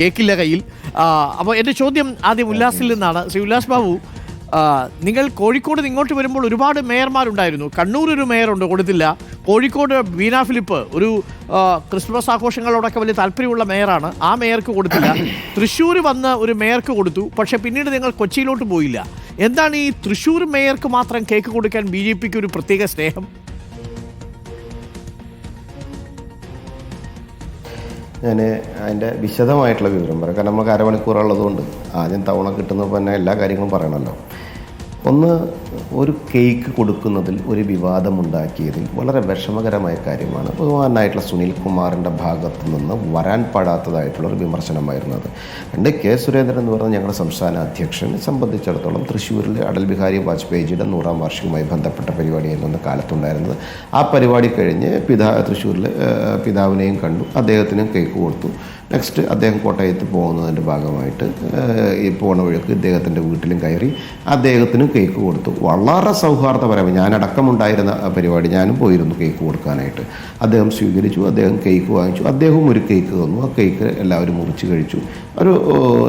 കേക്കില്ല കയ്യിൽ അപ്പോൾ എന്റെ ചോദ്യം ആദ്യം ഉല്ലാസിൽ നിന്നാണ്. ശ്രീ ഉല്ലാസ് ബാബു നിങ്ങൾ കോഴിക്കോട് ഇങ്ങോട്ട് വരുമ്പോൾ ഒരുപാട് മേയർമാരുണ്ടായിരുന്നു. കണ്ണൂർ ഒരു മേയറുണ്ട് കൊടുത്തില്ല. കോഴിക്കോട് വീണ ഫിലിപ്പ് ഒരു ക്രിസ്മസ് ആഘോഷങ്ങളോടൊക്കെ വലിയ താല്പര്യമുള്ള മേയറാണ്. ആ മേയർക്ക് കൊടുത്തില്ല. തൃശ്ശൂർ വന്ന് ഒരു മേയർക്ക് കൊടുത്തു. പക്ഷെ പിന്നീട് നിങ്ങൾ കൊച്ചിയിലോട്ട് പോയില്ല. എന്താണ് ഈ തൃശ്ശൂർ മേയർക്ക് മാത്രം കേക്ക് കൊടുക്കാൻ ബി ഒരു പ്രത്യേക സ്നേഹം? ഞാൻ അതിന്റെ വിശദമായിട്ടുള്ള വിവരം പറയാം. കാരണം നമുക്ക് അരമണിക്കൂറുള്ളതുകൊണ്ട് ആദ്യം തവണ കിട്ടുന്നപ്പോൾ തന്നെ എല്ലാ കാര്യങ്ങളും പറയണമല്ലോ ഒന്ന് ഒരു കേക്ക് കൊടുക്കുന്നതിൽ ഒരു വിവാദമുണ്ടാക്കിയതിൽ വളരെ വിഷമകരമായ കാര്യമാണ്. ബഹുമാനായിട്ടുള്ള സുനിൽ കുമാറിന്റെ ഭാഗത്തു നിന്ന് വരാൻ പാടാത്തതായിട്ടുള്ള ഒരു വിമർശനമായിരുന്നു അത്. കെ സുരേന്ദ്രൻ എന്ന് പറഞ്ഞ ഞങ്ങളുടെ സംസ്ഥാന അധ്യക്ഷനെ സംബന്ധിച്ചിടത്തോളം തൃശ്ശൂരിൽ അടൽ ബിഹാരി വാജ്പേയിജിയുടെ നൂറാം വാർഷികവുമായി ബന്ധപ്പെട്ട പരിപാടിയായിരുന്നു അന്ന് കാലത്തുണ്ടായിരുന്നത്. ആ പരിപാടി കഴിഞ്ഞ് പിതാ തൃശ്ശൂരിൽ പിതാവിനെയും കണ്ടു. അദ്ദേഹത്തിനും കേക്ക് കൊടുത്തു. നെക്സ്റ്റ് അദ്ദേഹം കോട്ടയത്ത് പോകുന്നതിന്റെ ഭാഗമായിട്ട് ഈ പോണ വഴിക്ക് ഇദ്ദേഹത്തിന്റെ വീട്ടിലും കയറി അദ്ദേഹത്തിന് കേക്ക് കൊടുത്തു. വളരെ സൗഹാർദ്ദപരമായി ഞാനടക്കമുണ്ടായിരുന്ന പരിപാടി ഞാനും പോയിരുന്നു കേക്ക് കൊടുക്കാനായിട്ട്. അദ്ദേഹം സ്വീകരിച്ചു അദ്ദേഹം കേക്ക് വാങ്ങിച്ചു. അദ്ദേഹവും ഒരു കേക്ക് തന്നു. ആ കേക്ക് എല്ലാവരും മുറിച്ച് കഴിച്ചു. ഒരു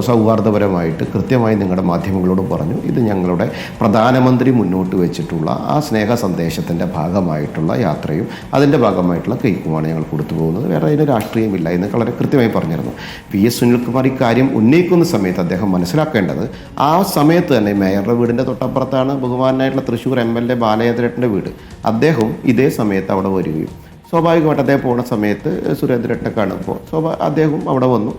സൗഹാർദ്ദപരമായിട്ട് കൃത്യമായി നിങ്ങളുടെ മാധ്യമങ്ങളോട് പറഞ്ഞു. ഇത് ഞങ്ങളുടെ പ്രധാനമന്ത്രി മുന്നോട്ട് വെച്ചിട്ടുള്ള ആ സ്നേഹ സന്ദേശത്തിന്റെ ഭാഗമായിട്ടുള്ള യാത്രയും അതിന്റെ ഭാഗമായിട്ടുള്ള കേക്കുമാണ് ഞങ്ങൾ കൊടുത്തു പോകുന്നത്. വേറെ അതിന് രാഷ്ട്രീയമില്ല എന്ന് വളരെ കൃത്യമായി പറഞ്ഞിരുന്നു. പി എസ് സുനിൽകുമാർ ഇക്കാര്യം ഉന്നയിക്കുന്ന സമയത്ത് അദ്ദേഹം മനസ്സിലാക്കേണ്ടത് ആ സമയത്ത് തന്നെ മേയറുടെ വീടിന്റെ തൊട്ടപ്പുറത്താണ് ബഹുമാനായിട്ടുള്ള തൃശ്ശൂർ എം എൽ എ ബാലചന്ദ്രേട്ടന്റെ വീട്. അദ്ദേഹം ഇതേ സമയത്ത് അവിടെ വരികയും സ്വാഭാവികമായിട്ട് അദ്ദേഹം പോകുന്ന സമയത്ത് സുരേന്ദ്രേട്ടനെ കാണുമ്പോൾ സ്വാഭാ അദ്ദേഹം അവിടെ വന്നു.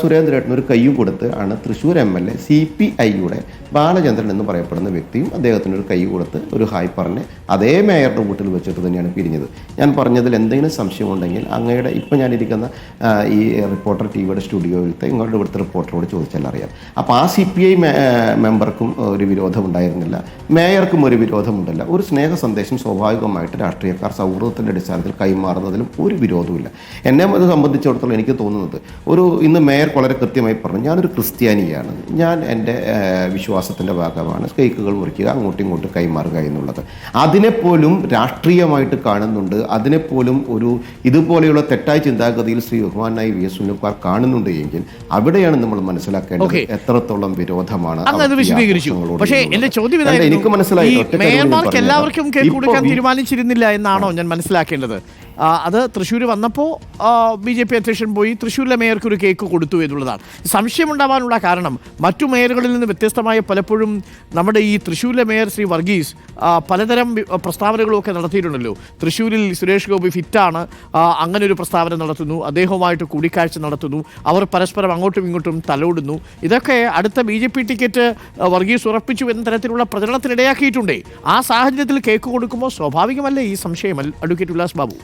സുരേന്ദ്രേട്ടന് ഒരു കയ്യും കൊടുത്ത് ആണ് Thrissur M L A C P ഐയുടെ ബാലചന്ദ്രൻ എന്ന് പറയപ്പെടുന്ന വ്യക്തിയും അദ്ദേഹത്തിന് ഒരു കൈ കൊടുത്ത് ഒരു ഹായ് പറഞ്ഞ് അതേ മേയറുടെ വീട്ടിൽ വെച്ചിട്ട് തന്നെയാണ് പിരിഞ്ഞത്. ഞാൻ പറഞ്ഞതിൽ എന്തെങ്കിലും സംശയമുണ്ടെങ്കിൽ അങ്ങയുടെ ഇപ്പം ഞാനിരിക്കുന്ന ഈ റിപ്പോർട്ടർ ടി വിയുടെ സ്റ്റുഡിയോയിലത്തെ ഇങ്ങോട്ട് ഇവിടുത്തെ റിപ്പോർട്ടറോട് ചോദിച്ചാൽ അറിയാം. അപ്പോൾ ആ സി പി ഐ മെമ്പർക്കും ഒരു വിരോധം ഉണ്ടായിരുന്നില്ല. മേയർക്കും ഒരു വിരോധമുണ്ടല്ല ഒരു സ്നേഹ സന്ദേശം സ്വാഭാവികമായിട്ട് രാഷ്ട്രീയക്കാർ സൗഹൃദത്തിന്റെ അടിസ്ഥാനത്തിൽ കൈമാറുന്നതിലും ഒരു വിരോധമില്ല എന്നെ അത് സംബന്ധിച്ചിടത്തോളം എനിക്ക് തോന്നുന്നത് ഒരു ഇന്ന് മേയർ വളരെ കൃത്യമായി പറഞ്ഞു ഞാനൊരു ക്രിസ്ത്യാനിയാണ്. ഞാൻ എന്റെ വിശ്വാസത്തിന്റെ ഭാഗമാണ്. കേക്കുകൾ മുറിക്കുക അങ്ങോട്ടും ഇങ്ങോട്ടും കൈമാറുക എന്നുള്ളത്. അതിനെപ്പോലും രാഷ്ട്രീയമായിട്ട് കാണുന്നുണ്ട്. അതിനെപ്പോലും ഒരു ഇതുപോലെയുള്ള തെറ്റായ ചിന്താഗതിയിൽ ശ്രീ ബഹുമാനായി വി എസ് സുനിൽകുമാർ കാണുന്നുണ്ട് എങ്കിൽ അവിടെയാണ് നമ്മൾ മനസ്സിലാക്കേണ്ടത് എത്രത്തോളം വിരോധമാണ് പക്ഷേ. എന്റെ ചോദ്യം എനിക്ക് മനസ്സിലായി. എല്ലാവർക്കും തീരുമാനിച്ചിരുന്നില്ല എന്നാണോ ഞാൻ മനസ്സിലാക്കേണ്ടത്? അത് തൃശ്ശൂർ വന്നപ്പോൾ ബി ജെ പി അധ്യക്ഷൻ പോയി തൃശ്ശൂരിലെ മേയർക്ക് ഒരു കേക്ക് കൊടുത്തു എന്നുള്ളതാണ്. സംശയമുണ്ടാവാനുള്ള കാരണം മറ്റു മേയറുകളിൽ നിന്ന് വ്യത്യസ്തമായ പലപ്പോഴും നമ്മുടെ ഈ തൃശ്ശൂരിലെ മേയർ ശ്രീ വർഗീസ് പലതരം പ്രസ്താവനകളൊക്കെ പ്രസ്താവനകളും നടത്തിയിട്ടുണ്ടല്ലോ. തൃശ്ശൂരിൽ സുരേഷ് ഗോപി ഫിറ്റാണ് അങ്ങനെ ഒരു പ്രസ്താവന നടത്തുന്നു അദ്ദേഹവുമായിട്ട് കൂടിക്കാഴ്ച നടത്തുന്നു അവർ പരസ്പരം അങ്ങോട്ടും ഇങ്ങോട്ടും തലോടുന്നു. ഇതൊക്കെ അടുത്ത B J P ticket Varghese ഉറപ്പിച്ചു എന്ന തരത്തിലുള്ള പ്രചരണത്തിനിടയാക്കിയിട്ടുണ്ടേ. ആ സാഹചര്യത്തിൽ കേക്ക് കൊടുക്കുമ്പോൾ സ്വാഭാവികമല്ലേ ഈ സംശയം? അഡ്വക്കേറ്റ് ഉല്ലാസ് ബാബു.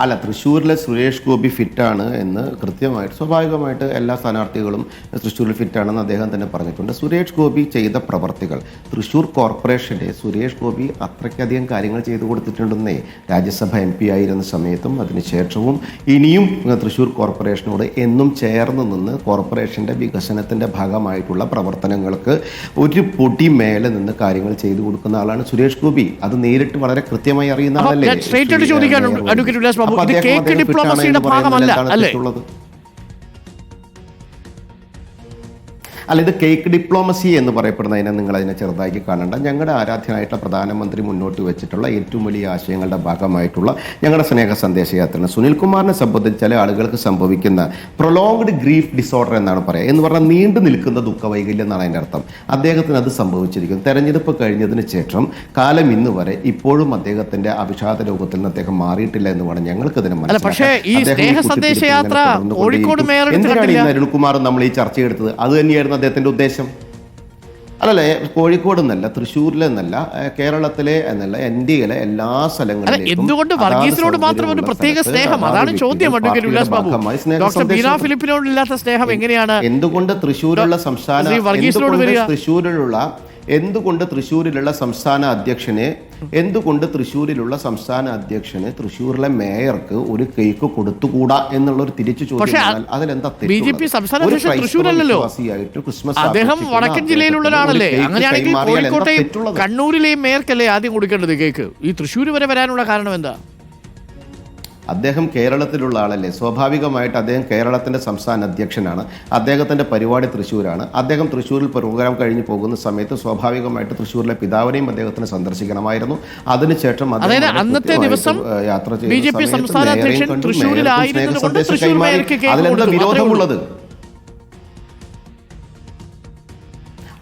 അല്ല തൃശ്ശൂരിലെ സുരേഷ് ഗോപി ഫിറ്റാണ് എന്ന് കൃത്യമായിട്ട് സ്വാഭാവികമായിട്ട് എല്ലാ സ്ഥാനാർത്ഥികളും തൃശ്ശൂരിൽ ഫിറ്റാണെന്ന് അദ്ദേഹം തന്നെ പറഞ്ഞിട്ടുണ്ട്. സുരേഷ് ഗോപി ചെയ്ത പ്രവർത്തികൾ തൃശ്ശൂർ കോർപ്പറേഷന്റെ സുരേഷ് ഗോപി അത്രയ്ക്കധികം കാര്യങ്ങൾ ചെയ്തു കൊടുത്തിട്ടുണ്ടെന്നേ രാജ്യസഭ എം പി ആയിരുന്ന സമയത്തും അതിനുശേഷവും ഇനിയും തൃശ്ശൂർ കോർപ്പറേഷനോട് എന്നും ചേർന്ന് നിന്ന് കോർപ്പറേഷന്റെ വികസനത്തിന്റെ ഭാഗമായിട്ടുള്ള പ്രവർത്തനങ്ങൾക്ക് ഒരു പൊടി മേലെ നിന്ന് കാര്യങ്ങൾ ചെയ്തു കൊടുക്കുന്ന ആളാണ് സുരേഷ് ഗോപി. അത് നേരിട്ട് വളരെ കൃത്യമായി അറിയുന്ന ആളല്ലേ? ചോദിക്കാനുണ്ട്. അഡ്വക്കേറ്റ് ഇത് കേക്ക് ഡിപ്ലോമസിയുടെ ഭാഗമല്ല, അല്ലേ? അല്ല ഇത് കേക്ക് ഡിപ്ലോമസി എന്ന് പറയപ്പെടുന്നതിനെ നിങ്ങൾ അതിനെ ചെറുതാക്കി കാണണ്ട. ഞങ്ങളുടെ ആരാധ്യനായിട്ടുള്ള പ്രധാനമന്ത്രി മുന്നോട്ട് വെച്ചിട്ടുള്ള ഏറ്റവും വലിയ ആശയങ്ങളുടെ ഭാഗമായിട്ടുള്ള ഞങ്ങളുടെ സ്നേഹ സന്ദേശയാത്രയാണ്. സുനിൽകുമാറിനെ സംബന്ധിച്ച് ചില ആളുകൾക്ക് സംഭവിക്കുന്ന പ്രൊലോങ്ഡ് ഗ്രീഫ് ഡിസോർഡർ എന്നാണ് പറയുക. എന്ന് പറഞ്ഞാൽ നീണ്ടു നിൽക്കുന്ന ദുഃഖവൈകല്യം എന്നാണ് അതിന്റെ അർത്ഥം. അദ്ദേഹത്തിന് അത് സംഭവിച്ചിരിക്കുന്നു. തെരഞ്ഞെടുപ്പ് കഴിഞ്ഞതിന് ശേഷം കാലം ഇന്ന് വരെ ഇപ്പോഴും അദ്ദേഹത്തിന്റെ അഭിഷാദ രോഗത്തിൽ നിന്ന് അദ്ദേഹം മാറിയിട്ടില്ല എന്ന് വേണം ഞങ്ങൾക്ക് ഇതിനെ മനസ്സിലാക്കാം മേയർ എന്തിനാണ്? ഇന്ന് അരുൺകുമാർ നമ്മൾ ഈ ചർച്ച എടുത്തത് അത് തന്നെയായിരുന്നു അദ്ദേഹത്തിന്റെ ഉദ്ദേശം? അല്ലല്ലേ കോഴിക്കോട് എന്നല്ല തൃശ്ശൂരിലെ എന്നല്ല കേരളത്തിലെ എന്നല്ല ഇന്ത്യയിലെ എല്ലാ സ്ഥലങ്ങളിലും എന്തുകൊണ്ട് വർഗീസിനോട് മാത്രം ഒരു പ്രത്യേക സ്നേഹം? അതാണ് ചോദ്യം ഉല്ലാസ് ബാബു. ഡോക്ടർ ബീന ഫിലിപ്പിനോട് ഇല്ലാത്ത സ്നേഹം എങ്ങനെയാണ്? എന്തുകൊണ്ട് തൃശ്ശൂരുള്ള സംസ്ഥാന? തൃശ്ശൂരിലുള്ള എന്തുകൊണ്ട് തൃശ്ശൂരിലുള്ള സംസ്ഥാന അധ്യക്ഷനെ എന്തുകൊണ്ട് തൃശ്ശൂരിലുള്ള സംസ്ഥാന അധ്യക്ഷന് തൃശ്ശൂരിലെ മേയർക്ക് ഒരു കേക്ക് കൊടുത്തുകൂടാ എന്നുള്ള ഒരു തിരിച്ചു വന്നാൽ അതിലെന്താ ബി ജെ പി സംസ്ഥാന ക്രൈസ്തവ ക്രിസ്മസ് അദ്ദേഹം വടക്കൻ ജില്ലയിലുള്ള ഒരാളല്ലേ അങ്ങനെയാണെങ്കിൽ കോഴിക്കോട്ടെയും കണ്ണൂരിലെയും മേയർക്കല്ലേ ആദ്യം കൊടുക്കേണ്ടത് കേക്ക്? ഈ തൃശ്ശൂർ വരെ വരാനുള്ള കാരണം എന്താ? അദ്ദേഹം കേരളത്തിലുള്ള ആളല്ലേ? സ്വാഭാവികമായിട്ട് അദ്ദേഹം കേരളത്തിന്റെ സംസ്ഥാന അധ്യക്ഷനാണ്. അദ്ദേഹത്തിന്റെ പരിപാടി തൃശ്ശൂരാണ്. അദ്ദേഹം തൃശ്ശൂരിൽ പ്രോഗ്രാം കഴിഞ്ഞ് പോകുന്ന സമയത്ത് സ്വാഭാവികമായിട്ട് തൃശ്ശൂരിലെ പിതാവിനെയും അദ്ദേഹത്തിന് സന്ദർശിക്കണമായിരുന്നു. അതിനുശേഷം അന്നത്തെ ദിവസം യാത്ര ചെയ്യുന്ന അതിലെന്താ ജെ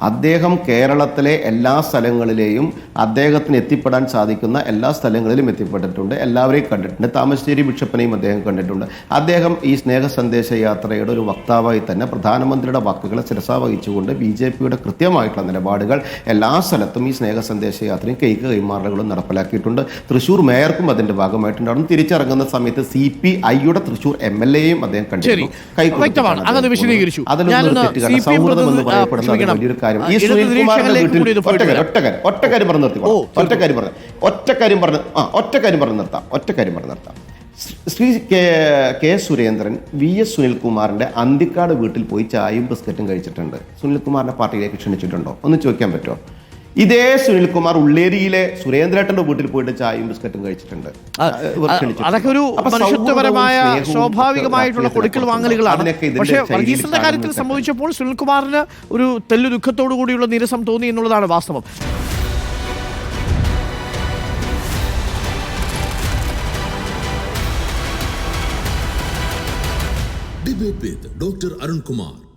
അദ്ദേഹം കേരളത്തിലെ എല്ലാ സ്ഥലങ്ങളിലെയും അദ്ദേഹത്തിന് എത്തിപ്പെടാൻ സാധിക്കുന്ന എല്ലാ സ്ഥലങ്ങളിലും എത്തിപ്പെട്ടിട്ടുണ്ട്. എല്ലാവരെയും കണ്ടിട്ടുണ്ട്. താമശ്ശേരി ബിഷപ്പിനെയും അദ്ദേഹം കണ്ടിട്ടുണ്ട്. അദ്ദേഹം ഈ സ്നേഹ സന്ദേശ യാത്രയുടെ ഒരു വക്താവായി തന്നെ പ്രധാനമന്ത്രിയുടെ വാക്കുകളെ ശിരസാവഹിച്ചുകൊണ്ട് ബി ജെ പിയുടെ കൃത്യമായിട്ടുള്ള നിലപാടുകൾ എല്ലാ സ്ഥലത്തും ഈ സ്നേഹ സന്ദേശ യാത്രയും കേക്ക് കൈമാറലുകളും നടപ്പിലാക്കിയിട്ടുണ്ട്. തൃശ്ശൂർ മേയർക്കും അതിന്റെ ഭാഗമായിട്ടുണ്ടായിരുന്നു തിരിച്ചിറങ്ങുന്ന സമയത്ത് സി പി ഐയുടെ തൃശ്ശൂർ എം എൽ എയും അദ്ദേഹം കണ്ടിട്ടുണ്ട് കണ്ടിരുന്നു കൈ കൊടുത്തിട്ടാണ് വ്യക്തമാണ്. അദ്ദേഹം അങ്ങനെ വിശദീകരിച്ചു. പോകുന്നത്. അതിലൊന്നും തെറ്റുകാരണം സൗഹൃദം എന്ന് പറയപ്പെടുന്ന വലിയൊരു കാര്യം ഈ ഇടത് സുനിൽകുമാറിന്റെ വീട്ടിൽ ഒറ്റക്കാര്യം ഒറ്റക്കാര്യം ഒറ്റക്കാര്യം പറഞ്ഞു നിർത്തി ഒറ്റക്കാര്യം പറഞ്ഞു ഒറ്റക്കാര്യം പറഞ്ഞു ആ ഒറ്റക്കാര്യം പറഞ്ഞു നിർത്താം ഒറ്റക്കാര്യം പറഞ്ഞു നിർത്താം. Shri K K Surendran V S സുനിൽകുമാറിന്റെ Anthikad വീട്ടിൽ പോയി ചായയും ബിസ്ക്കറ്റും കഴിച്ചിട്ടുണ്ട്. സുനിൽകുമാറിന്റെ പാർട്ടിയിലേക്ക് ക്ഷണിച്ചിട്ടുണ്ടോ? ഒന്ന് ചോദിക്കാൻ പറ്റുമോ? ഇതേ സുനിൽകുമാർ ഉള്ളേരിയിലെ സുരേന്ദ്രേട്ടന്റെ വീട്ടിൽ പോയിട്ട് ചായയും ബിസ്ക്കറ്റും കഴിച്ചിട്ടുണ്ട്. അതൊക്കെ ഒരു മനുഷ്യത്വപരമായ സ്വാഭാവികമായിട്ടുള്ള കൊടുക്കൽ. വാങ്ങലുകളാണ് പക്ഷേ വർഗീസിന്റെ കാര്യത്തിൽ സംഭവിച്ചപ്പോൾ സുനിൽകുമാറിന് ഒരു തെല്ലു ദുഃഖത്തോടു കൂടിയുള്ള നിരസം തോന്നി എന്നുള്ളതാണ് വാസ്തവം doctor Arunkumar Dr. Arun Kumar